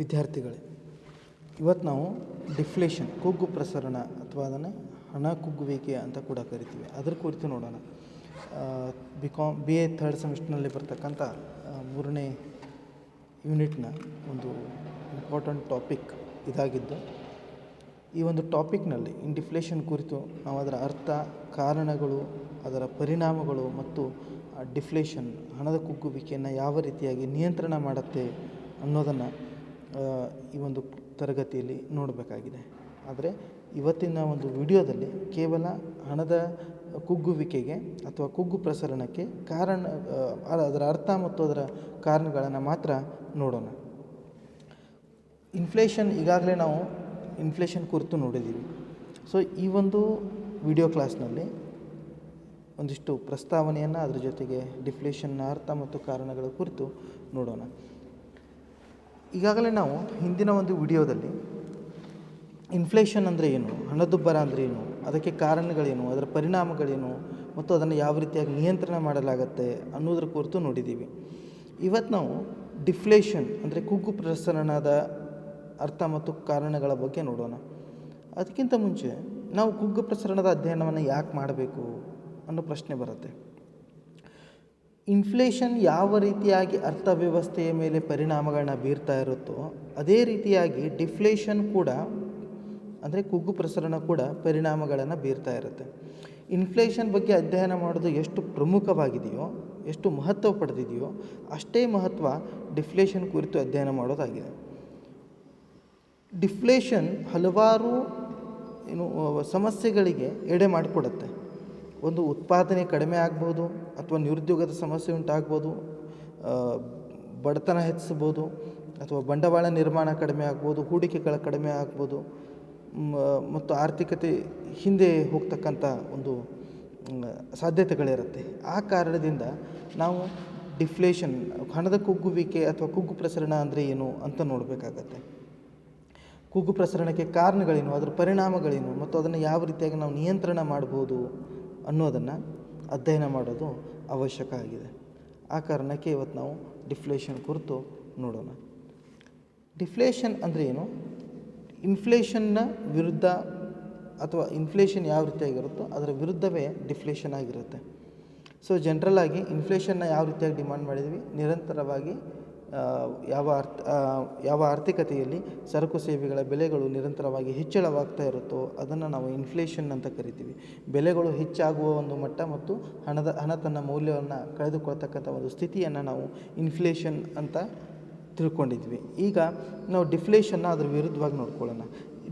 ವಿದ್ಯಾರ್ಥಿಗಳೇ ಇವತ್ತು ನಾವು ಡಿಫ್ಲೇಷನ್, ಕುಗ್ಗು ಪ್ರಸರಣ ಅಥವಾ ಅದನ್ನು ಹಣ ಕುಗ್ಗುವಿಕೆ ಅಂತ ಕೂಡ ಕರಿತೀವಿ. ಅದ್ರ ಕುರಿತು ನೋಡೋಣ. B com B A third ಸೆಮಿಸ್ಟರ್ನಲ್ಲಿ ಬರ್ತಕ್ಕಂಥ ಮೂರನೇ ಯೂನಿಟ್ನ ಒಂದು ಇಂಪಾರ್ಟೆಂಟ್ ಟಾಪಿಕ್ ಇದಾಗಿದ್ದು, ಈ ಒಂದು ಟಾಪಿಕ್ನಲ್ಲಿ ಇನ್ ಡಿಫ್ಲೇಷನ್ ಕುರಿತು ನಾವು ಅದರ ಅರ್ಥ, ಕಾರಣಗಳು, ಅದರ ಪರಿಣಾಮಗಳು ಮತ್ತು ಡಿಫ್ಲೇಷನ್ ಹಣದ ಕುಗ್ಗುವಿಕೆಯನ್ನು ಯಾವ ರೀತಿಯಾಗಿ ನಿಯಂತ್ರಣ ಮಾಡುತ್ತೆ ಅನ್ನೋದನ್ನು ಈ ಒಂದು ತರಗತಿಯಲ್ಲಿ ನೋಡಬೇಕಾಗಿದೆ. ಆದರೆ ಇವತ್ತಿನ ಒಂದು ವಿಡಿಯೋದಲ್ಲಿ ಕೇವಲ ಹಣದ ಕುಗ್ಗುವಿಕೆಗೆ ಅಥವಾ ಕುಗ್ಗು ಪ್ರಸರಣಕ್ಕೆ ಕಾರಣ ಅದರ ಅರ್ಥ ಮತ್ತು ಅದರ ಕಾರಣಗಳನ್ನು ಮಾತ್ರ ನೋಡೋಣ. ಇನ್ಫ್ಲೇಷನ್ ಈಗಾಗಲೇ ನಾವು ಇನ್ಫ್ಲೇಷನ್ ಕುರಿತು ನೋಡಿದ್ದೀವಿ. ಸೊ, ಈ ಒಂದು ವಿಡಿಯೋ ಕ್ಲಾಸ್ನಲ್ಲಿ ಒಂದಿಷ್ಟು ಪ್ರಸ್ತಾವನೆಯನ್ನು ಅದರ ಜೊತೆಗೆ ಡಿಫ್ಲೇಷನ್ನ ಅರ್ಥ ಮತ್ತು ಕಾರಣಗಳ ಕುರಿತು ನೋಡೋಣ. ಈಗಾಗಲೇ ನಾವು ಹಿಂದಿನ ಒಂದು ವಿಡಿಯೋದಲ್ಲಿ ಇನ್ಫ್ಲೇಷನ್ ಅಂದರೆ ಏನು, ಹಣದುಬ್ಬರ ಅಂದರೆ ಏನು, ಅದಕ್ಕೆ ಕಾರಣಗಳೇನು, ಅದರ ಪರಿಣಾಮಗಳೇನು, ಮತ್ತು ಅದನ್ನು ಯಾವ ರೀತಿಯಾಗಿ ನಿಯಂತ್ರಣ ಮಾಡಲಾಗತ್ತೆ ಅನ್ನೋದ್ರ ಕುರಿತು ನೋಡಿದ್ದೀವಿ. ಇವತ್ತು ನಾವು ಡಿಫ್ಲೇಷನ್ ಅಂದರೆ ಕುಗ್ಗು ಪ್ರಸರಣದ ಅರ್ಥ ಮತ್ತು ಕಾರಣಗಳ ಬಗ್ಗೆ ನೋಡೋಣ. ಅದಕ್ಕಿಂತ ಮುಂಚೆ ನಾವು ಕುಗ್ಗು ಪ್ರಸರಣದ ಅಧ್ಯಯನವನ್ನು ಯಾಕೆ ಮಾಡಬೇಕು ಅನ್ನೋ ಪ್ರಶ್ನೆ ಬರುತ್ತೆ. ಇನ್ಫ್ಲೇಷನ್ ಯಾವ ರೀತಿಯಾಗಿ ಅರ್ಥವ್ಯವಸ್ಥೆಯ ಮೇಲೆ ಪರಿಣಾಮಗಳನ್ನ ಬೀರ್ತಾ ಇರುತ್ತೋ, ಅದೇ ರೀತಿಯಾಗಿ ಡಿಫ್ಲೇಷನ್ ಕೂಡ, ಅಂದರೆ ಕುಗ್ಗು ಪ್ರಸರಣ ಕೂಡ ಪರಿಣಾಮಗಳನ್ನು ಬೀರ್ತಾ ಇರುತ್ತೆ. ಇನ್ಫ್ಲೇಷನ್ ಬಗ್ಗೆ ಅಧ್ಯಯನ ಮಾಡೋದು ಎಷ್ಟು ಪ್ರಮುಖವಾಗಿದೆಯೋ, ಎಷ್ಟು ಮಹತ್ವ ಪಡೆದಿದೆಯೋ, ಅಷ್ಟೇ ಮಹತ್ವ ಡಿಫ್ಲೇಷನ್ ಕುರಿತು ಅಧ್ಯಯನ ಮಾಡೋದಾಗಿದೆ. ಡಿಫ್ಲೇಷನ್ ಹಲವಾರು ಏನು, ಸಮಸ್ಯೆಗಳಿಗೆ ಎಡೆ ಮಾಡಿಕೊಡುತ್ತೆ. ಒಂದು ಉತ್ಪಾದನೆ ಕಡಿಮೆ ಆಗ್ಬೋದು ಅಥವಾ ನಿರುದ್ಯೋಗದ ಸಮಸ್ಯೆ ಉಂಟಾಗ್ಬೋದು ಬಡತನ ಹೆಚ್ಚಿಸ್ಬೋದು ಅಥವಾ ಬಂಡವಾಳ ನಿರ್ಮಾಣ ಕಡಿಮೆ ಆಗ್ಬೋದು, ಹೂಡಿಕೆಗಳ ಕಡಿಮೆ ಆಗ್ಬೋದು ಮತ್ತು ಆರ್ಥಿಕತೆ ಹಿಂದೆ ಹೋಗ್ತಕ್ಕಂಥ ಒಂದು ಸಾಧ್ಯತೆಗಳಿರುತ್ತೆ. ಆ ಕಾರಣದಿಂದ ನಾವು ಡಿಫ್ಲೇಷನ್, ಹಣದ ಕುಗ್ಗುವಿಕೆ ಅಥವಾ ಕುಗ್ಗು ಪ್ರಸರಣ ಅಂದರೆ ಏನು ಅಂತ ನೋಡಬೇಕಾಗತ್ತೆ. ಕುಗ್ಗು ಪ್ರಸರಣಕ್ಕೆ ಕಾರಣಗಳೇನು, ಅದರ ಪರಿಣಾಮಗಳೇನು, ಮತ್ತು ಅದನ್ನು ಯಾವ ರೀತಿಯಾಗಿ ನಾವು ನಿಯಂತ್ರಣ ಮಾಡ್ಬೋದು ಅನ್ನೋದನ್ನು ಅಧ್ಯಯನ ಮಾಡೋದು ಅವಶ್ಯಕ ಆಗಿದೆ. ಆ ಕಾರಣಕ್ಕೆ ಇವತ್ತು ನಾವು ಡಿಫ್ಲೇಷನ್ ಕುರಿತು ನೋಡೋಣ. ಡಿಫ್ಲೇಷನ್ ಅಂದರೆ ಏನು? ಇನ್ಫ್ಲೇಷನ್ನ ವಿರುದ್ಧ ಅಥವಾ ಇನ್ಫ್ಲೇಷನ್ ಯಾವ ರೀತಿಯಾಗಿರುತ್ತೋ ಅದರ ವಿರುದ್ಧವೇ ಡಿಫ್ಲೇಷನ್ ಆಗಿರುತ್ತೆ. ಸೊ ಜನರಲ್ ಆಗಿ ಇನ್ಫ್ಲೇಷನ್ನ ಯಾವ ರೀತಿಯಾಗಿ ಡಿಮಾಂಡ್ ಮಾಡಿದ್ವಿ ನಿರಂತರವಾಗಿ ಯಾವ ಅರ್ಥ ಯಾವ ಆರ್ಥಿಕತೆಯಲ್ಲಿ ಸರಕು ಸೇವೆಗಳ ಬೆಲೆಗಳು ನಿರಂತರವಾಗಿ ಹೆಚ್ಚಳವಾಗ್ತಾ ಇರುತ್ತೋ ಅದನ್ನು ನಾವು ಇನ್ಫ್ಲೇಷನ್ ಅಂತ ಕರಿತೀವಿ. ಬೆಲೆಗಳು ಹೆಚ್ಚಾಗುವ ಒಂದು ಮಟ್ಟ ಮತ್ತು ಹಣದ, ಹಣ ತನ್ನ ಮೌಲ್ಯವನ್ನು ಕಳೆದುಕೊಳ್ತಕ್ಕಂಥ ಒಂದು ಸ್ಥಿತಿಯನ್ನು ನಾವು ಇನ್ಫ್ಲೇಷನ್ ಅಂತ ತಿಳ್ಕೊಂಡಿದ್ವಿ. ಈಗ ನಾವು ಡಿಫ್ಲೇಷನ್ನ ಅದ್ರ ವಿರುದ್ಧವಾಗಿ ನೋಡ್ಕೊಳ್ಳೋಣ.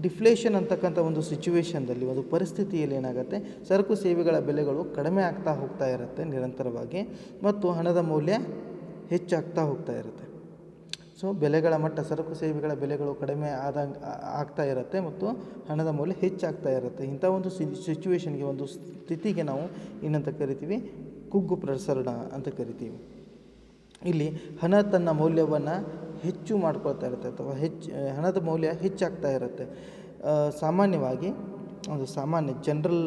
ಡಿಫ್ಲೇಷನ್ ಅಂತಕ್ಕಂಥ ಒಂದು ಸಿಚುವೇಶನ್ದಲ್ಲಿ ಒಂದು ಪರಿಸ್ಥಿತಿಯಲ್ಲಿ ಏನಾಗುತ್ತೆ? ಸರಕು ಸೇವೆಗಳ ಬೆಲೆಗಳು ಕಡಿಮೆ ಆಗ್ತಾ ಹೋಗ್ತಾ ಇರುತ್ತೆ ನಿರಂತರವಾಗಿ ಮತ್ತು ಹಣದ ಮೌಲ್ಯ ಹೆಚ್ಚಾಗ್ತಾ ಹೋಗ್ತಾ ಇರುತ್ತೆ. ಸೊ ಬೆಲೆಗಳ ಮಟ್ಟ, ಸರಕು ಸೇವೆಗಳ ಬೆಲೆಗಳು ಕಡಿಮೆ ಆದಂಗೆ ಆಗ್ತಾ ಇರುತ್ತೆ ಮತ್ತು ಹಣದ ಮೌಲ್ಯ ಹೆಚ್ಚಾಗ್ತಾ ಇರುತ್ತೆ. ಇಂಥ ಒಂದು ಸಿಚುವೇಶನ್ಗೆ ಒಂದು ಸ್ಥಿತಿಗೆ ನಾವು ಏನಂತ ಕರಿತೀವಿ, ಕುಗ್ಗು ಪ್ರಸರಣ ಅಂತ ಕರಿತೀವಿ. ಇಲ್ಲಿ ಹಣ ತನ್ನ ಮೌಲ್ಯವನ್ನು ಹೆಚ್ಚು ಮಾಡ್ಕೊಳ್ತಾ ಇರುತ್ತೆ ಅಥವಾ ಹೆಚ್ಚು, ಹಣದ ಮೌಲ್ಯ ಹೆಚ್ಚಾಗ್ತಾ ಇರುತ್ತೆ. ಸಾಮಾನ್ಯವಾಗಿ ಒಂದು ಸಾಮಾನ್ಯ ಜನರಲ್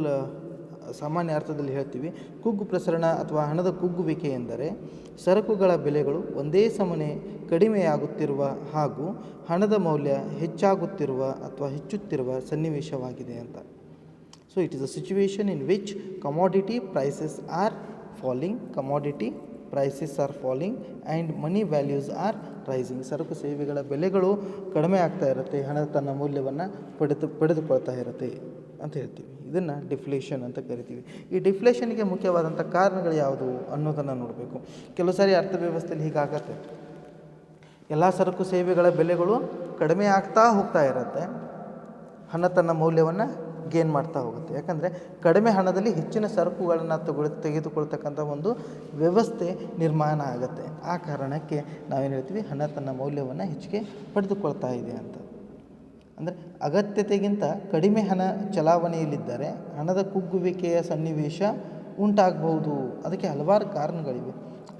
ಸಾಮಾನ್ಯ ಅರ್ಥದಲ್ಲಿ ಹೇಳ್ತೀವಿ, ಕುಗ್ಗು ಪ್ರಸರಣ ಅಥವಾ ಹಣದ ಕುಗ್ಗುವಿಕೆ ಎಂದರೆ ಸರಕುಗಳ ಬೆಲೆಗಳು ಒಂದೇ ಸಮನೆ ಕಡಿಮೆಯಾಗುತ್ತಿರುವ ಹಾಗೂ ಹಣದ ಮೌಲ್ಯ ಹೆಚ್ಚಾಗುತ್ತಿರುವ ಅಥವಾ ಹೆಚ್ಚುತ್ತಿರುವ ಸನ್ನಿವೇಶವಾಗಿದೆ ಅಂತ. So it is a situation in which commodity prices are falling commodity prices are falling and money values are rising ಸರಕು ಸೇವೆಗಳ ಬೆಲೆಗಳು ಕಡಿಮೆ ಆಗ್ತಾ ಇರುತ್ತೆ, ಹಣ ತನ್ನ ಮೌಲ್ಯವನ್ನು ಪಡೆದು, ಪಡೆದುಕೊಳ್ತಾ ಇರುತ್ತೆ. ಅಂತ ಹೇಳ್ತೀವಿ. ಇದನ್ನು ಡಿಫ್ಲೇಷನ್ ಅಂತ ಕರಿತೀವಿ. ಈ ಡಿಫ್ಲೇಷನ್ಗೆ ಮುಖ್ಯವಾದಂಥ ಕಾರಣಗಳು ಯಾವುದು ಅನ್ನೋದನ್ನು ನೋಡಬೇಕು. ಕೆಲವು ಸಾರಿ ಅರ್ಥವ್ಯವಸ್ಥೆಯಲ್ಲಿ ಹೀಗಾಗತ್ತೆ. ಎಲ್ಲ ಸರಕು ಸೇವೆಗಳ ಬೆಲೆಗಳು ಕಡಿಮೆ ಆಗ್ತಾ ಹೋಗ್ತಾ ಇರುತ್ತೆ. ಹಣ ತನ್ನ ಮೌಲ್ಯವನ್ನು ಗೇನ್ ಮಾಡ್ತಾ ಹೋಗುತ್ತೆ. ಯಾಕಂದರೆ ಕಡಿಮೆ ಹಣದಲ್ಲಿ ಹೆಚ್ಚಿನ ಸರಕುಗಳನ್ನು ತಗೊಳ್, ತೆಗೆದುಕೊಳ್ತಕ್ಕಂಥ ಒಂದು ವ್ಯವಸ್ಥೆ ನಿರ್ಮಾಣ ಆಗುತ್ತೆ. ಆ ಕಾರಣಕ್ಕೆ ನಾವೇನು ಹೇಳ್ತೀವಿ? ಹಣ ತನ್ನ ಮೌಲ್ಯವನ್ನು ಹೆಚ್ಚಿಗೆ ಪಡೆದುಕೊಳ್ತಾ ಇದೆ ಅಂತ. ಅಂದರೆ ಅಗತ್ಯತೆಗಿಂತ ಕಡಿಮೆ ಹಣ ಚಲಾವಣೆಯಲ್ಲಿದ್ದರೆ ಹಣದ ಕುಗ್ಗುವಿಕೆಯ ಸನ್ನಿವೇಶ ಉಂಟಾಗಬಹುದು. ಅದಕ್ಕೆ ಹಲವಾರು ಕಾರಣಗಳಿವೆ.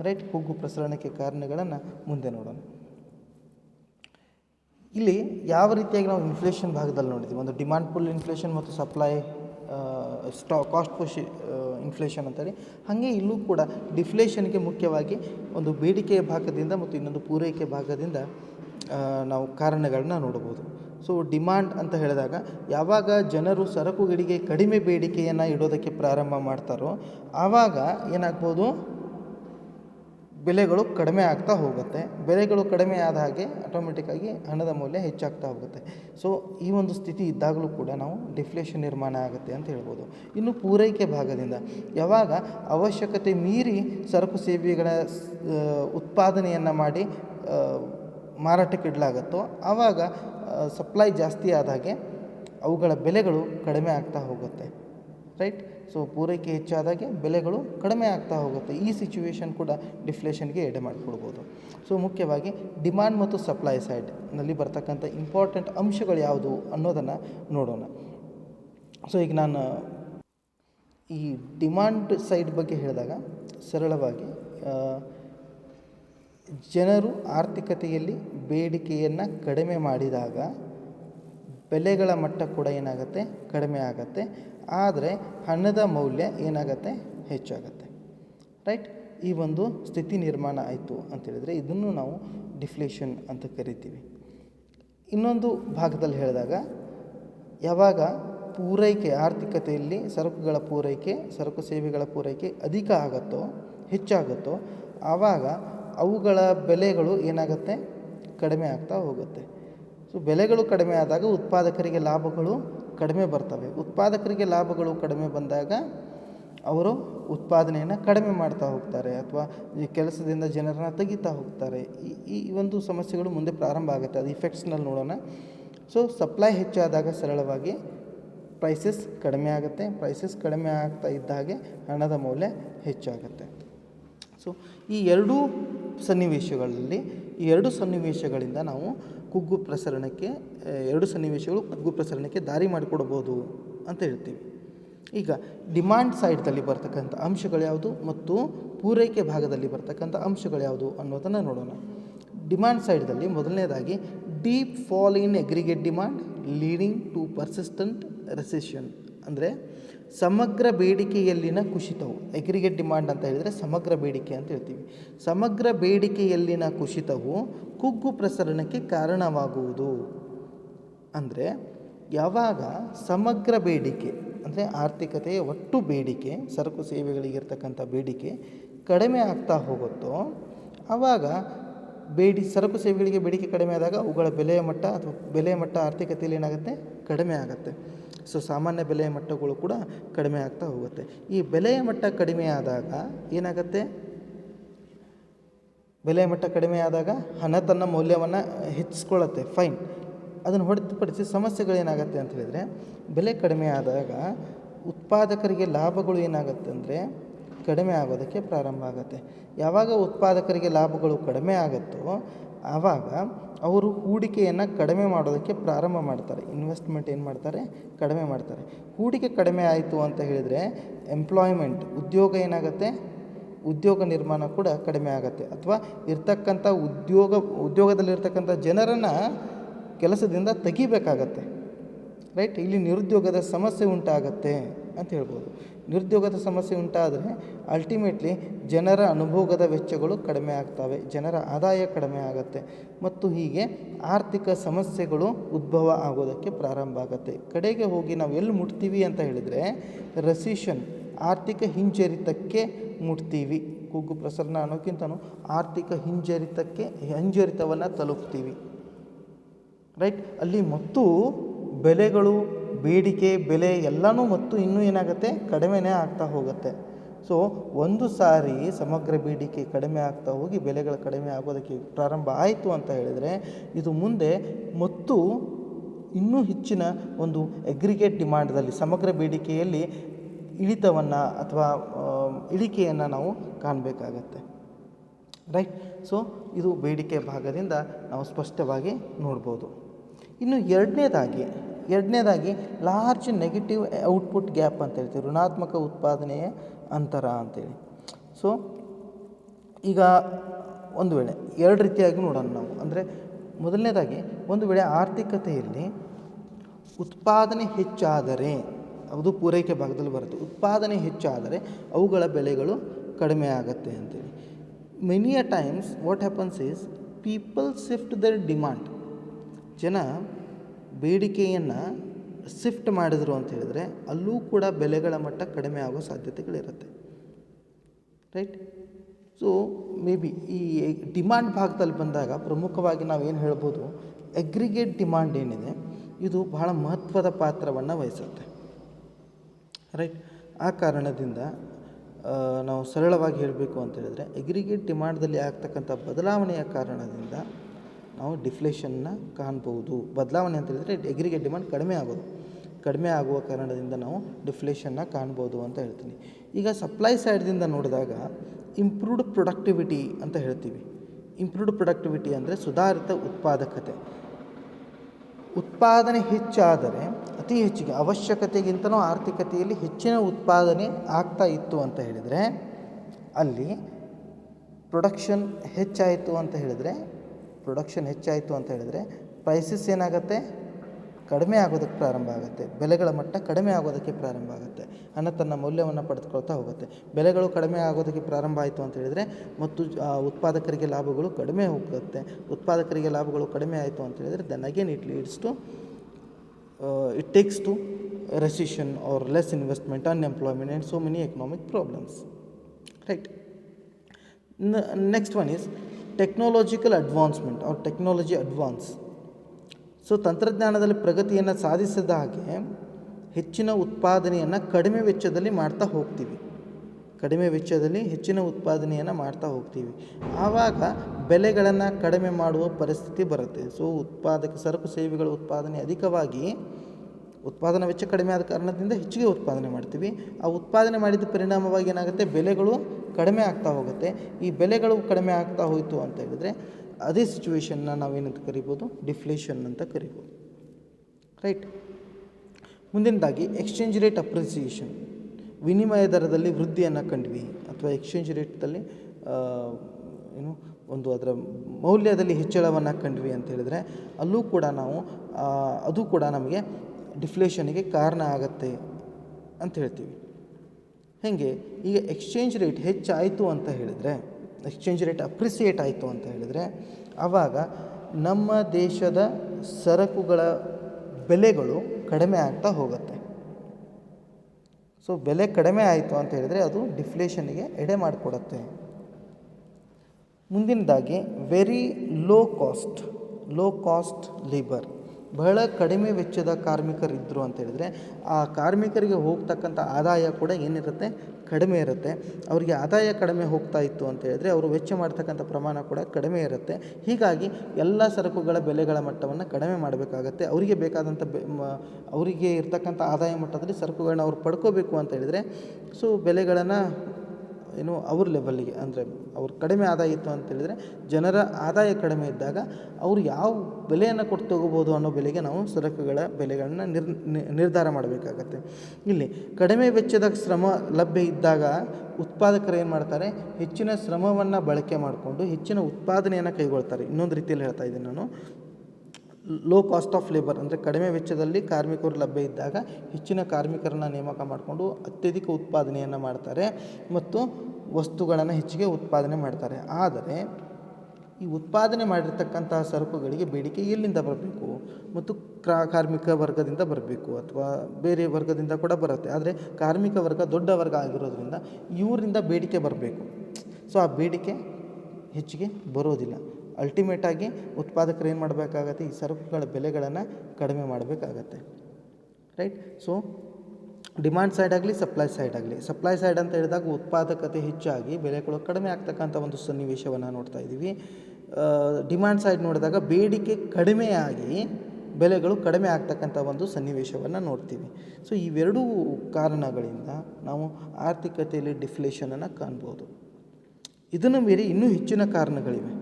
ರೈಟ್, ಕುಗ್ಗು ಪ್ರಸರಣಕ್ಕೆ ಕಾರಣಗಳನ್ನು ಮುಂದೆ ನೋಡೋಣ. ಇಲ್ಲಿ ಯಾವ ರೀತಿಯಾಗಿ ನಾವು ಇನ್ಫ್ಲೇಷನ್ ಭಾಗದಲ್ಲಿ ನೋಡಿದ್ದೀವಿ? ಒಂದು ಡಿಮಾಂಡ್ ಪುಲ್ ಇನ್ಫ್ಲೇಷನ್ ಮತ್ತು ಸಪ್ಲೈ ಸ್ಟಾ ಕಾಸ್ಟ್ ಪುಷ್ ಇನ್ಫ್ಲೇಷನ್ ಅಂತೇಳಿ. ಹಾಗೆ ಇಲ್ಲೂ ಕೂಡ ಡಿಫ್ಲೇಷನ್ಗೆ ಮುಖ್ಯವಾಗಿ ಒಂದು ಬೇಡಿಕೆಯ ಭಾಗದಿಂದ ಮತ್ತು ಇನ್ನೊಂದು ಪೂರೈಕೆ ಭಾಗದಿಂದ ನಾವು ಕಾರಣಗಳನ್ನ ನೋಡ್ಬೋದು ಸೊ ಡಿಮಾಂಡ್ ಅಂತ ಹೇಳಿದಾಗ ಯಾವಾಗ ಜನರು ಸರಕುಗಳಿಗೆ ಕಡಿಮೆ ಬೇಡಿಕೆಯನ್ನು ಇಡೋದಕ್ಕೆ ಪ್ರಾರಂಭ ಮಾಡ್ತಾರೋ ಆವಾಗ ಏನಾಗ್ಬೋದು? ಬೆಲೆಗಳು ಕಡಿಮೆ ಆಗ್ತಾ ಹೋಗುತ್ತೆ. ಬೆಲೆಗಳು ಕಡಿಮೆ ಆದ ಹಾಗೆ ಆಟೋಮೆಟಿಕ್ಕಾಗಿ ಹಣದ ಮೌಲ್ಯ ಹೆಚ್ಚಾಗ್ತಾ ಹೋಗುತ್ತೆ. ಸೊ ಈ ಒಂದು ಸ್ಥಿತಿ ಇದ್ದಾಗಲೂ ಕೂಡ ನಾವು ಡಿಫ್ಲೇಷನ್ ನಿರ್ಮಾಣ ಆಗುತ್ತೆ ಅಂತ ಹೇಳ್ಬೋದು. ಇನ್ನು ಪೂರೈಕೆ ಭಾಗದಿಂದ ಯಾವಾಗ ಅವಶ್ಯಕತೆ ಮೀರಿ ಸರಕು ಸೇವೆಗಳ ಉತ್ಪಾದನೆಯನ್ನು ಮಾಡಿ ಮಾರಾಟಕ್ಕೆ ಇಡಲಾಗುತ್ತೋ, ಆವಾಗ ಸಪ್ಲೈ ಜಾಸ್ತಿ ಆದಾಗೆ ಅವುಗಳ ಬೆಲೆಗಳು ಕಡಿಮೆ ಆಗ್ತಾ ಹೋಗುತ್ತೆ. ರೈಟ್ ಸೊ ಪೂರೈಕೆ ಹೆಚ್ಚಾದಾಗೆ ಬೆಲೆಗಳು ಕಡಿಮೆ ಆಗ್ತಾ ಹೋಗುತ್ತೆ. ಈ ಸಿಚುವೇಶನ್ ಕೂಡ ಡಿಫ್ಲೇಷನ್ಗೆ ಎಡೆ ಮಾಡಿಕೊಡ್ಬೋದು. ಸೊ ಮುಖ್ಯವಾಗಿ ಡಿಮ್ಯಾಂಡ್ ಮತ್ತು ಸಪ್ಲೈ ಸೈಡ್ನಲ್ಲಿ ಬರ್ತಕ್ಕಂಥ ಇಂಪಾರ್ಟೆಂಟ್ ಅಂಶಗಳು ಯಾವುದು ಅನ್ನೋದನ್ನು ನೋಡೋಣ. ಸೊ ಈಗ ನಾನು ಈ ಡಿಮ್ಯಾಂಡ್ ಸೈಡ್ ಬಗ್ಗೆ ಹೇಳಿದಾಗ ಸರಳವಾಗಿ ಜನರು ಆರ್ಥಿಕತೆಯಲ್ಲಿ ಬೇಡಿಕೆಯನ್ನು ಕಡಿಮೆ ಮಾಡಿದಾಗ ಬೆಲೆಗಳ ಮಟ್ಟ ಕೂಡ ಏನಾಗುತ್ತೆ? ಕಡಿಮೆ ಆಗುತ್ತೆ. ಆದರೆ ಹಣದ ಮೌಲ್ಯ ಏನಾಗುತ್ತೆ? ಹೆಚ್ಚಾಗುತ್ತೆ ರೈಟ್ ಈ ಒಂದು ಸ್ಥಿತಿ ನಿರ್ಮಾಣ ಆಯಿತು ಅಂತ ಹೇಳಿದರೆ ಇದನ್ನು ನಾವು ಡಿಫ್ಲೇಷನ್ ಅಂತ ಕರಿತೀವಿ. ಇನ್ನೊಂದು ಭಾಗದಲ್ಲಿ ಹೇಳಿದಾಗ ಯಾವಾಗ ಪೂರೈಕೆ, ಆರ್ಥಿಕತೆಯಲ್ಲಿ ಸರಕುಗಳ ಪೂರೈಕೆ, ಸರಕು ಸೇವೆಗಳ ಪೂರೈಕೆ ಅಧಿಕ ಆಗುತ್ತೋ, ಹೆಚ್ಚಾಗುತ್ತೋ, ಆವಾಗ ಅವುಗಳ ಬೆಲೆಗಳು ಏನಾಗುತ್ತೆ? ಕಡಿಮೆ ಆಗ್ತಾ ಹೋಗುತ್ತೆ. ಸೊ ಬೆಲೆಗಳು ಕಡಿಮೆ ಆದಾಗ ಉತ್ಪಾದಕರಿಗೆ ಲಾಭಗಳು ಕಡಿಮೆ ಬರ್ತವೆ. ಉತ್ಪಾದಕರಿಗೆ ಲಾಭಗಳು ಕಡಿಮೆ ಬಂದಾಗ ಅವರು ಉತ್ಪಾದನೆಯನ್ನು ಕಡಿಮೆ ಮಾಡ್ತಾ ಹೋಗ್ತಾರೆ ಅಥವಾ ಈ ಕೆಲಸದಿಂದ ಜನರನ್ನ ತೆಗಿತಾ ಹೋಗ್ತಾರೆ. ಈ ಈ ಒಂದು ಸಮಸ್ಯೆಗಳು ಮುಂದೆ ಪ್ರಾರಂಭ ಆಗುತ್ತೆ. ಅದು ಇಫೆಕ್ಟ್ಸ್ನಲ್ಲಿ ನೋಡೋಣ. ಸೊ ಸಪ್ಲೈ ಹೆಚ್ಚಾದಾಗ ಸರಳವಾಗಿ ಪ್ರೈಸಸ್ ಕಡಿಮೆ ಆಗುತ್ತೆ. ಪ್ರೈಸಸ್ ಕಡಿಮೆ ಆಗ್ತಾ ಇದ್ದ ಹಾಗೆ ಹಣದ ಮೌಲ್ಯ ಹೆಚ್ಚಾಗುತ್ತೆ. ಸೊ ಈ ಎರಡೂ ಸನ್ನಿವೇಶಗಳಲ್ಲಿ ಎರಡು ಸನ್ನಿವೇಶಗಳಿಂದ ನಾವು ಕುಗ್ಗು ಪ್ರಸರಣಕ್ಕೆ ಎರಡು ಸನ್ನಿವೇಶಗಳು ಕುಗ್ಗು ಪ್ರಸರಣಕ್ಕೆ ದಾರಿ ಮಾಡಿಕೊಡ್ಬೋದು ಅಂತ ಹೇಳ್ತೀವಿ. ಈಗ ಡಿಮ್ಯಾಂಡ್ ಸೈಡ್ದಲ್ಲಿ ಬರ್ತಕ್ಕಂಥ ಅಂಶಗಳು ಯಾವುದು ಮತ್ತು ಪೂರೈಕೆ ಭಾಗದಲ್ಲಿ ಬರ್ತಕ್ಕಂಥ ಅಂಶಗಳು ಯಾವುದು ಅನ್ನೋದನ್ನು ನೋಡೋಣ. ಡಿಮಾಂಡ್ ಸೈಡ್ದಲ್ಲಿ ಮೊದಲನೇದಾಗಿ deep fall in aggregate demand leading to persistent recession. ಅಂದರೆ ಸಮಗ್ರ ಬೇಡಿಕೆಯಲ್ಲಿನ ಕುಸಿತವು. ಎಗ್ರಿಗೇಟ್ ಡಿಮಾಂಡ್ ಅಂತ ಹೇಳಿದರೆ ಸಮಗ್ರ ಬೇಡಿಕೆ ಅಂತ ಹೇಳ್ತೀವಿ. ಸಮಗ್ರ ಬೇಡಿಕೆಯಲ್ಲಿನ ಕುಸಿತವು ಕುಗ್ಗು ಪ್ರಸರಣಕ್ಕೆ ಕಾರಣವಾಗುವುದು. ಅಂದರೆ ಯಾವಾಗ ಸಮಗ್ರ ಬೇಡಿಕೆ, ಅಂದರೆ ಆರ್ಥಿಕತೆಯ ಒಟ್ಟು ಬೇಡಿಕೆ, ಸರಕು ಸೇವೆಗಳಿಗಿರ್ತಕ್ಕಂಥ ಬೇಡಿಕೆ ಕಡಿಮೆ ಆಗ್ತಾ ಹೋಗುತ್ತೋ ಆವಾಗ ಬೇಡಿ, ಸರಕು ಸೇವೆಗಳಿಗೆ ಬೇಡಿಕೆ ಕಡಿಮೆ ಆದಾಗ ಅವುಗಳ ಬೆಲೆಯ ಮಟ್ಟ ಅಥವಾ ಬೆಲೆಯ ಮಟ್ಟ ಆರ್ಥಿಕತೆಯಲ್ಲಿ ಏನಾಗುತ್ತೆ? ಕಡಿಮೆ ಆಗುತ್ತೆ. ಸೊ ಸಾಮಾನ್ಯ ಬೆಲೆಯ ಮಟ್ಟಗಳು ಕೂಡ ಕಡಿಮೆ ಆಗ್ತಾ ಹೋಗುತ್ತೆ. ಈ ಬೆಲೆಯ ಮಟ್ಟ ಕಡಿಮೆ ಆದಾಗ ಏನಾಗುತ್ತೆ? ಬೆಲೆಯ ಮಟ್ಟ ಕಡಿಮೆ ಆದಾಗ ಹಣ ತನ್ನ ಮೌಲ್ಯವನ್ನು ಹೆಚ್ಚಿಸ್ಕೊಳ್ಳುತ್ತೆ ಫೈನ್ ಅದನ್ನು ಹೊರತುಪಡಿಸಿ ಸಮಸ್ಯೆಗಳೇನಾಗುತ್ತೆ ಅಂತ ಹೇಳಿದರೆ, ಬೆಲೆ ಕಡಿಮೆ ಆದಾಗ ಉತ್ಪಾದಕರಿಗೆ ಲಾಭಗಳು ಏನಾಗುತ್ತೆ ಅಂದರೆ ಕಡಿಮೆ ಆಗೋದಕ್ಕೆ ಪ್ರಾರಂಭ ಆಗುತ್ತೆ. ಯಾವಾಗ ಉತ್ಪಾದಕರಿಗೆ ಲಾಭಗಳು ಕಡಿಮೆ ಆಗುತ್ತೋ ಆವಾಗ ಅವರು ಹೂಡಿಕೆಯನ್ನು ಕಡಿಮೆ ಮಾಡೋದಕ್ಕೆ ಪ್ರಾರಂಭ ಮಾಡ್ತಾರೆ. ಇನ್ವೆಸ್ಟ್ಮೆಂಟ್ ಏನು ಮಾಡ್ತಾರೆ? ಕಡಿಮೆ ಮಾಡ್ತಾರೆ. ಹೂಡಿಕೆ ಕಡಿಮೆ ಆಯಿತು ಅಂತ ಹೇಳಿದರೆ ಎಂಪ್ಲಾಯ್ಮೆಂಟ್ ಉದ್ಯೋಗ ಏನಾಗುತ್ತೆ? ಉದ್ಯೋಗ ನಿರ್ಮಾಣ ಕೂಡ ಕಡಿಮೆ ಆಗುತ್ತೆ. ಅಥವಾ ಇರ್ತಕ್ಕಂಥ ಉದ್ಯೋಗ, ಉದ್ಯೋಗದಲ್ಲಿರ್ತಕ್ಕಂಥ ಜನರನ್ನು ಕೆಲಸದಿಂದ ತೆಗಿಬೇಕಾಗತ್ತೆ. ರೈಟ್ ಇಲ್ಲಿ ನಿರುದ್ಯೋಗದ ಸಮಸ್ಯೆ ಉಂಟಾಗತ್ತೆ. ಅಂತ ಹೇಳ್ಬೋದು. ನಿರುದ್ಯೋಗದ ಸಮಸ್ಯೆ ಉಂಟಾದರೆ ಅಲ್ಟಿಮೇಟ್ಲಿ ಜನರ ಅನುಭೋಗದ ವೆಚ್ಚಗಳು ಕಡಿಮೆ ಆಗ್ತವೆ, ಜನರ ಆದಾಯ ಕಡಿಮೆ ಆಗುತ್ತೆ ಮತ್ತು ಹೀಗೆ ಆರ್ಥಿಕ ಸಮಸ್ಯೆಗಳು ಉದ್ಭವ ಆಗೋದಕ್ಕೆ ಪ್ರಾರಂಭ ಆಗುತ್ತೆ. ಕಡೆಗೆ ಹೋಗಿ ನಾವು ಎಲ್ಲಿ ಮುಟ್ತೀವಿ ಅಂತ ಹೇಳಿದರೆ ರೆಸಿಷನ್ ಆರ್ಥಿಕ ಹಿಂಜರಿತಕ್ಕೆ ಮುಟ್ತೀವಿ. ಕುಗ್ಗು ಪ್ರಸರಣ ಅನ್ನೋಕ್ಕಿಂತನೂ ಆರ್ಥಿಕ ಹಿಂಜರಿತಕ್ಕೆ, ಹಿಂಜರಿತವನ್ನು ತಲುಪ್ತೀವಿ. ರೈಟ್ ಅಲ್ಲಿ ಮತ್ತು ಬೆಲೆಗಳು ಬೇಡಿಕೆ, ಬೆಲೆ ಎಲ್ಲನೂ ಮತ್ತು ಇನ್ನೂ ಏನಾಗುತ್ತೆ? ಕಡಿಮೆನೇ ಆಗ್ತಾ ಹೋಗುತ್ತೆ. ಸೊ ಒಂದು ಸಾರಿ ಸಮಗ್ರ ಬೇಡಿಕೆ ಕಡಿಮೆ ಆಗ್ತಾ ಹೋಗಿ ಬೆಲೆಗಳು ಕಡಿಮೆ ಆಗೋದಕ್ಕೆ ಪ್ರಾರಂಭ ಆಯಿತು ಅಂತ ಹೇಳಿದರೆ, ಇದು ಮುಂದೆ ಮತ್ತು ಇನ್ನೂ ಹೆಚ್ಚಿನ ಒಂದು ಎಗ್ರಿಗೇಟ್ ಡಿಮಾಂಡ್ದಲ್ಲಿ ಸಮಗ್ರ ಬೇಡಿಕೆಯಲ್ಲಿ ಇಳಿತವನ್ನು ಅಥವಾ ಇಳಿಕೆಯನ್ನು ನಾವು ಕಾಣಬೇಕಾಗತ್ತೆ. ರೈಟ್ ಸೊ ಇದು ಬೇಡಿಕೆ ಭಾಗದಿಂದ ನಾವು ಸ್ಪಷ್ಟವಾಗಿ ನೋಡ್ಬೋದು. ಇನ್ನು ಎರಡನೇದಾಗಿ ಎರಡನೇದಾಗಿ ಲಾರ್ಜ್ ನೆಗೆಟಿವ್ ಔಟ್ಪುಟ್ ಗ್ಯಾಪ್ ಅಂತ ಹೇಳ್ತೀವಿ, ಋಣಾತ್ಮಕ ಉತ್ಪಾದನೆಯ ಅಂತರ ಅಂತೇಳಿ ಸೊ ಈಗ ಒಂದು ವೇಳೆ ಎರಡು ರೀತಿಯಾಗಿ ನೋಡೋಣ ನಾವು. ಅಂದರೆ ಮೊದಲನೇದಾಗಿ ಒಂದು ವೇಳೆ ಆರ್ಥಿಕತೆಯಲ್ಲಿ ಉತ್ಪಾದನೆ ಹೆಚ್ಚಾದರೆ, ಅದು ಪೂರೈಕೆ ಭಾಗದಲ್ಲಿ ಬರುತ್ತೆ, ಉತ್ಪಾದನೆ ಹೆಚ್ಚಾದರೆ ಅವುಗಳ ಬೆಲೆಗಳು ಕಡಿಮೆ ಆಗುತ್ತೆ ಅಂತೇಳಿ many a times what happens is people shift their demand ಜನ ಬೇಡಿಕೆಯನ್ನು ಶಿಫ್ಟ್ ಮಾಡಿದ್ರು ಅಂತ ಹೇಳಿದ್ರೆ ಅಲ್ಲೂ ಕೂಡ ಬೆಲೆಗಳ ಮಟ್ಟ ಕಡಿಮೆ ಆಗೋ ಸಾಧ್ಯತೆಗಳಿರುತ್ತೆ. ರೈಟ್ ಸೊ ಮೇ ಬಿ ಈ ಡಿಮ್ಯಾಂಡ್ ಭಾಗದಲ್ಲಿ ಬಂದಾಗ ಪ್ರಮುಖವಾಗಿ ನಾವು ಏನು ಹೇಳ್ಬೋದು ಅಗ್ರಿಗೇಟ್ ಡಿಮಾಂಡ್ ಏನಿದೆ, ಇದು ಬಹಳ ಮಹತ್ವದ ಪಾತ್ರವನ್ನು ವಹಿಸುತ್ತೆ. ರೈಟ್ ಆ ಕಾರಣದಿಂದ ನಾವು ಸರಳವಾಗಿ ಹೇಳಬೇಕು ಅಂತ ಹೇಳಿದ್ರೆ ಅಗ್ರಿಗೇಟ್ ಡಿಮಾಂಡ್ದಲ್ಲಿ ಆಗ್ತಕ್ಕಂಥ ಬದಲಾವಣೆಯ ಕಾರಣದಿಂದ ನಾವು ಡಿಫ್ಲೇಷನ್ನ ಕಾಣ್ಬೋದು. ಬದಲಾವಣೆ ಅಂತ ಹೇಳಿದರೆ ಅಗ್ರಿಗೇಟ್ ಡಿಮಾಂಡ್ ಕಡಿಮೆ ಆಗೋದು. ಕಡಿಮೆ ಆಗುವ ಕಾರಣದಿಂದ ನಾವು ಡಿಫ್ಲೇಷನ್ನ ಕಾಣ್ಬೋದು ಅಂತ ಹೇಳ್ತೀನಿ. ಈಗ ಸಪ್ಲೈ ಸೈಡ್ದಿಂದ ನೋಡಿದಾಗ ಇಂಪ್ರೂವ್ಡ್ ಪ್ರೊಡಕ್ಟಿವಿಟಿ ಅಂತ ಹೇಳ್ತೀವಿ. ಇಂಪ್ರೂವ್ಡ್ ಪ್ರೊಡಕ್ಟಿವಿಟಿ ಅಂದರೆ ಸುಧಾರಿತ ಉತ್ಪಾದಕತೆ. ಉತ್ಪಾದನೆ ಹೆಚ್ಚಾದರೆ, ಅತಿ ಹೆಚ್ಚಿಗೆ ಅವಶ್ಯಕತೆಗಿಂತನೂ ಆರ್ಥಿಕತೆಯಲ್ಲಿ ಹೆಚ್ಚಿನ ಉತ್ಪಾದನೆ ಆಗ್ತಾ ಇತ್ತು ಅಂತ ಹೇಳಿದರೆ, ಅಲ್ಲಿ ಪ್ರೊಡಕ್ಷನ್ ಹೆಚ್ಚಾಯಿತು ಅಂತ ಹೇಳಿದರೆ ಪ್ರೊಡಕ್ಷನ್ ಹೆಚ್ಚಾಯಿತು ಅಂತ ಹೇಳಿದರೆ ಪ್ರೈಸಸ್ ಏನಾಗುತ್ತೆ? ಕಡಿಮೆ ಆಗೋದಕ್ಕೆ ಪ್ರಾರಂಭ ಆಗುತ್ತೆ. ಬೆಲೆಗಳ ಮಟ್ಟ ಕಡಿಮೆ ಆಗೋದಕ್ಕೆ ಪ್ರಾರಂಭ ಆಗುತ್ತೆ. ಹಣ ತನ್ನ ಮೌಲ್ಯವನ್ನು ಪಡೆದುಕೊಳ್ತಾ ಹೋಗುತ್ತೆ. ಬೆಲೆಗಳು ಕಡಿಮೆ ಆಗೋದಕ್ಕೆ ಪ್ರಾರಂಭ ಆಯಿತು ಅಂತ ಹೇಳಿದರೆ, ಮತ್ತು ಉತ್ಪಾದಕರಿಗೆ ಲಾಭಗಳು ಕಡಿಮೆ ಹೋಗುತ್ತೆ. ಉತ್ಪಾದಕರಿಗೆ ಲಾಭಗಳು ಕಡಿಮೆ ಆಯಿತು ಅಂತ ಹೇಳಿದರೆ then again it leads to it takes to recession or less investment unemployment and so many economic problems right next one is technological advancement or technology advance so ತಂತ್ರಜ್ಞಾನದಲ್ಲಿ ಪ್ರಗತಿಯನ್ನು ಸಾಧಿಸಿದ ಹಾಗೆ ಹೆಚ್ಚಿನ ಉತ್ಪಾದನೆಯನ್ನು ಕಡಿಮೆ ವೆಚ್ಚದಲ್ಲಿ ಮಾಡ್ತಾ ಹೋಗ್ತೀವಿ ಕಡಿಮೆ ವೆಚ್ಚದಲ್ಲಿ ಹೆಚ್ಚಿನ ಉತ್ಪಾದನೆಯನ್ನು ಮಾಡ್ತಾ ಹೋಗ್ತೀವಿ ಆವಾಗ ಬೆಲೆಗಳನ್ನು ಕಡಿಮೆ ಮಾಡುವ ಪರಿಸ್ಥಿತಿ ಬರುತ್ತೆ ಸೊ ಉತ್ಪಾದಕ ಸರಕು ಸೇವೆಗಳ ಉತ್ಪಾದನೆ ಅಧಿಕವಾಗಿ ಉತ್ಪಾದನಾ ವೆಚ್ಚ ಕಡಿಮೆ ಆದ ಕಾರಣದಿಂದ ಹೆಚ್ಚಿಗೆ ಉತ್ಪಾದನೆ ಮಾಡ್ತೀವಿ. ಆ ಉತ್ಪಾದನೆ ಮಾಡಿದ ಪರಿಣಾಮವಾಗಿ ಏನಾಗುತ್ತೆ? ಬೆಲೆಗಳು ಕಡಿಮೆ ಆಗ್ತಾ ಹೋಗುತ್ತೆ. ಈ ಬೆಲೆಗಳು ಕಡಿಮೆ ಆಗ್ತಾ ಹೋಯಿತು ಅಂತ ಹೇಳಿದರೆ ಅದೇ ಸಿಚುವೇಶನ್ನ ನಾವೇನಂತ ಕರಿಬೋದು? ಡಿಫ್ಲೇಷನ್ ಅಂತ ಕರಿಬೋದು. ರೈಟ್? ಮುಂದಿನದಾಗಿ ಎಕ್ಸ್ಚೇಂಜ್ ರೇಟ್ ಅಪ್ರಿಸಿಯೇಷನ್. ವಿನಿಮಯ ದರದಲ್ಲಿ ವೃದ್ಧಿಯನ್ನು ಕಂಡ್ವಿ. ಅಥವಾ ಎಕ್ಸ್ಚೇಂಜ್ ರೇಟ್ದಲ್ಲಿ ಏನು, ಒಂದು ಅದರ ಮೌಲ್ಯದಲ್ಲಿ ಹೆಚ್ಚಳವನ್ನು ಕಂಡ್ವಿ ಅಂತ ಹೇಳಿದರೆ, ಅಲ್ಲೂ ಕೂಡ ನಾವು ಅದು ಕೂಡ ನಮಗೆ ಡಿಫ್ಲೇಷನ್ಗೆ ಕಾರಣ ಆಗತ್ತೆ ಅಂತ ಹೇಳ್ತೀವಿ. ಹೇಗೆ? ಈಗ ಎಕ್ಸ್ಚೇಂಜ್ ರೇಟ್ ಹೆಚ್ಚಾಯಿತು ಅಂತ ಹೇಳಿದರೆ ಎಕ್ಸ್ಚೇಂಜ್ ರೇಟ್ ಅಪ್ರಿಸಿಯೇಟ್ ಆಯಿತು ಅಂತ ಹೇಳಿದರೆ ಆವಾಗ ನಮ್ಮ ದೇಶದ ಸರಕುಗಳ ಬೆಲೆಗಳು ಕಡಿಮೆ ಆಗ್ತಾ ಹೋಗುತ್ತೆ. ಸೊ ಬೆಲೆ ಕಡಿಮೆ ಆಯಿತು ಅಂತ ಹೇಳಿದರೆ ಅದು ಡಿಫ್ಲೇಷನ್ಗೆ ಎಡೆ ಮಾಡಿಕೊಡತ್ತೆ. ಮುಂದಿನದಾಗಿ very low cost low cost labour ಬಹಳ ಕಡಿಮೆ ವೆಚ್ಚದ ಕಾರ್ಮಿಕರಿದ್ದರು ಅಂತ ಹೇಳಿದರೆ, ಆ ಕಾರ್ಮಿಕರಿಗೆ ಹೋಗ್ತಕ್ಕಂಥ ಆದಾಯ ಕೂಡ ಏನಿರುತ್ತೆ? ಕಡಿಮೆ ಇರುತ್ತೆ. ಅವರಿಗೆ ಆದಾಯ ಕಡಿಮೆ ಹೋಗ್ತಾ ಇತ್ತು ಅಂತ ಹೇಳಿದರೆ, ಅವರು ವೆಚ್ಚ ಮಾಡ್ತಕ್ಕಂಥ ಪ್ರಮಾಣ ಕೂಡ ಕಡಿಮೆ ಇರುತ್ತೆ. ಹೀಗಾಗಿ ಎಲ್ಲ ಸರಕುಗಳ ಬೆಲೆಗಳ ಮಟ್ಟವನ್ನು ಕಡಿಮೆ ಮಾಡಬೇಕಾಗತ್ತೆ. ಅವರಿಗೆ ಬೇಕಾದಂಥ ಅವರಿಗೆ ಇರ್ತಕ್ಕಂಥ ಆದಾಯ ಮಟ್ಟದಲ್ಲಿ ಸರಕುಗಳನ್ನ ಅವ್ರು ಪಡ್ಕೋಬೇಕು ಅಂತ ಹೇಳಿದರೆ, ಸೊ ಬೆಲೆಗಳನ್ನು ಏನು ಅವ್ರ ಲೆವೆಲ್ಲಿಗೆ ಅಂದರೆ ಅವ್ರ ಕಡಿಮೆ ಆದಾಯ ಇತ್ತು ಅಂತೇಳಿದರೆ ಜನರ ಆದಾಯ ಕಡಿಮೆ ಇದ್ದಾಗ ಅವರು ಯಾವ ಬೆಲೆಯನ್ನು ಕೊಟ್ಟು ತಗೋಬೋದು ಅನ್ನೋ ಬೆಲೆಗೆ ನಾವು ಸರಕುಗಳ ಬೆಲೆಗಳನ್ನು ನಿರ್ ನಿರ್ಧಾರ ಮಾಡಬೇಕಾಗತ್ತೆ. ಇಲ್ಲಿ ಕಡಿಮೆ ವೆಚ್ಚದ ಶ್ರಮ ಲಭ್ಯ ಇದ್ದಾಗ ಉತ್ಪಾದಕರು ಏನು ಮಾಡ್ತಾರೆ ಹೆಚ್ಚಿನ ಶ್ರಮವನ್ನು ಬಳಕೆ ಮಾಡಿಕೊಂಡು ಹೆಚ್ಚಿನ ಉತ್ಪಾದನೆಯನ್ನು ಕೈಗೊಳ್ತಾರೆ. ಇನ್ನೊಂದು ರೀತಿಯಲ್ಲಿ ಹೇಳ್ತಾ ಇದ್ದೀನಿ ನಾನು. ಲೋ ಕಾಸ್ಟ್ ಆಫ್ ಲೇಬರ್ ಅಂದರೆ ಕಡಿಮೆ ವೆಚ್ಚದಲ್ಲಿ ಕಾರ್ಮಿಕರು ಲಭ್ಯ ಇದ್ದಾಗ ಹೆಚ್ಚಿನ ಕಾರ್ಮಿಕರನ್ನ ನೇಮಕ ಮಾಡಿಕೊಂಡು ಅತ್ಯಧಿಕ ಉತ್ಪಾದನೆಯನ್ನು ಮಾಡ್ತಾರೆ ಮತ್ತು ವಸ್ತುಗಳನ್ನು ಹೆಚ್ಚಿಗೆ ಉತ್ಪಾದನೆ ಮಾಡ್ತಾರೆ. ಆದರೆ ಈ ಉತ್ಪಾದನೆ ಮಾಡಿರ್ತಕ್ಕಂತಹ ಸರಕುಗಳಿಗೆ ಬೇಡಿಕೆ ಎಲ್ಲಿಂದ ಬರಬೇಕು? ಮತ್ತು ಕ್ರಾ, ಕಾರ್ಮಿಕ ವರ್ಗದಿಂದ ಬರಬೇಕು ಅಥವಾ ಬೇರೆ ವರ್ಗದಿಂದ ಕೂಡ ಬರುತ್ತೆ. ಆದರೆ ಕಾರ್ಮಿಕ ವರ್ಗ ದೊಡ್ಡ ವರ್ಗ ಆಗಿರೋದ್ರಿಂದ ಇವರಿಂದ ಬೇಡಿಕೆ ಬರಬೇಕು. ಸೊ ಆ ಬೇಡಿಕೆ ಹೆಚ್ಚಿಗೆ ಬರೋದಿಲ್ಲ. ಅಲ್ಟಿಮೇಟಾಗಿ ಉತ್ಪಾದಕರು ಏನು ಮಾಡಬೇಕಾಗತ್ತೆ? ಈ ಸರಕುಗಳ ಬೆಲೆಗಳನ್ನು ಕಡಿಮೆ ಮಾಡಬೇಕಾಗತ್ತೆ. ರೈಟ್ ಸೊ ಡಿಮಾಂಡ್ ಸೈಡ್ ಆಗಲಿ ಸಪ್ಲೈ ಸೈಡ್ ಆಗಲಿ. ಸಪ್ಲೈ ಸೈಡ್ ಅಂತ ಹೇಳಿದಾಗ ಉತ್ಪಾದಕತೆ ಹೆಚ್ಚಾಗಿ ಬೆಲೆಗಳು ಕಡಿಮೆ ಆಗ್ತಕ್ಕಂಥ ಒಂದು ಸನ್ನಿವೇಶವನ್ನು ನೋಡ್ತಾ ಇದ್ದೀವಿ. ಡಿಮ್ಯಾಂಡ್ ಸೈಡ್ ನೋಡಿದಾಗ ಬೇಡಿಕೆ ಕಡಿಮೆಯಾಗಿ ಬೆಲೆಗಳು ಕಡಿಮೆ ಆಗ್ತಕ್ಕಂಥ ಒಂದು ಸನ್ನಿವೇಶವನ್ನು ನೋಡ್ತೀವಿ. ಸೊ ಇವೆರಡೂ ಕಾರಣಗಳಿಂದ ನಾವು ಆರ್ಥಿಕತೆಯಲ್ಲಿ ಡಿಫ್ಲೇಷನನ್ನು ಕಾಣ್ಬೋದು. ಇದನ್ನು ಮೀರಿ ಇನ್ನೂ ಹೆಚ್ಚಿನ ಕಾರಣಗಳಿವೆ.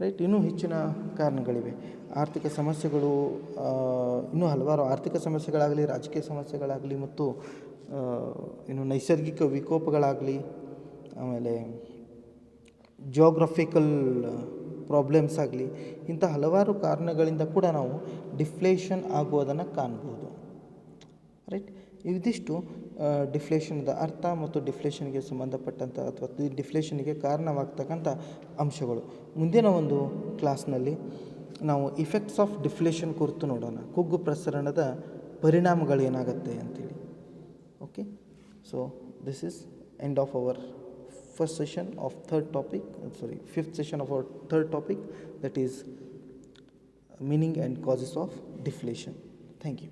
ರೈಟ್, ಇನ್ನೂ ಹೆಚ್ಚಿನ ಕಾರಣಗಳಿವೆ. ಆರ್ಥಿಕ ಸಮಸ್ಯೆಗಳು ಇನ್ನೂ ಹಲವಾರು ಆರ್ಥಿಕ ಸಮಸ್ಯೆಗಳಾಗಲಿ, ರಾಜಕೀಯ ಸಮಸ್ಯೆಗಳಾಗಲಿ ಮತ್ತು ಇನ್ನು ನೈಸರ್ಗಿಕ ವಿಕೋಪಗಳಾಗಲಿ, ಆಮೇಲೆ ಜಿಯೋಗ್ರಫಿಕಲ್ ಪ್ರಾಬ್ಲಮ್ಸ್ ಆಗಲಿ, ಇಂಥ ಹಲವಾರು ಕಾರಣಗಳಿಂದ ಕೂಡ ನಾವು ಡಿಫ್ಲೇಷನ್ ಆಗುವುದನ್ನು ಕಾಣ್ಬೋದು. ರೈಟ್ ಇದಿಷ್ಟು ಡಿಫ್ಲೇಷನ್ದ ಅರ್ಥ ಮತ್ತು ಡಿಫ್ಲೇಷನ್ಗೆ ಸಂಬಂಧಪಟ್ಟಂಥ ಅಥವಾ ಡಿಫ್ಲೇಷನ್ಗೆ ಕಾರಣವಾಗ್ತಕ್ಕಂಥ ಅಂಶಗಳು. ಮುಂದಿನ ಒಂದು ಕ್ಲಾಸ್ನಲ್ಲಿ ನಾವು ಇಫೆಕ್ಟ್ಸ್ ಆಫ್ ಡಿಫ್ಲೇಷನ್ ಕುರಿತು ನೋಡೋಣ. ಕುಗ್ಗು ಪ್ರಸರಣದ ಪರಿಣಾಮಗಳು ಏನಾಗುತ್ತೆ ಅಂತೇಳಿ. Okay so this is end of our first session of third topic sorry fifth session of our third topic that is meaning and causes of deflation thank you.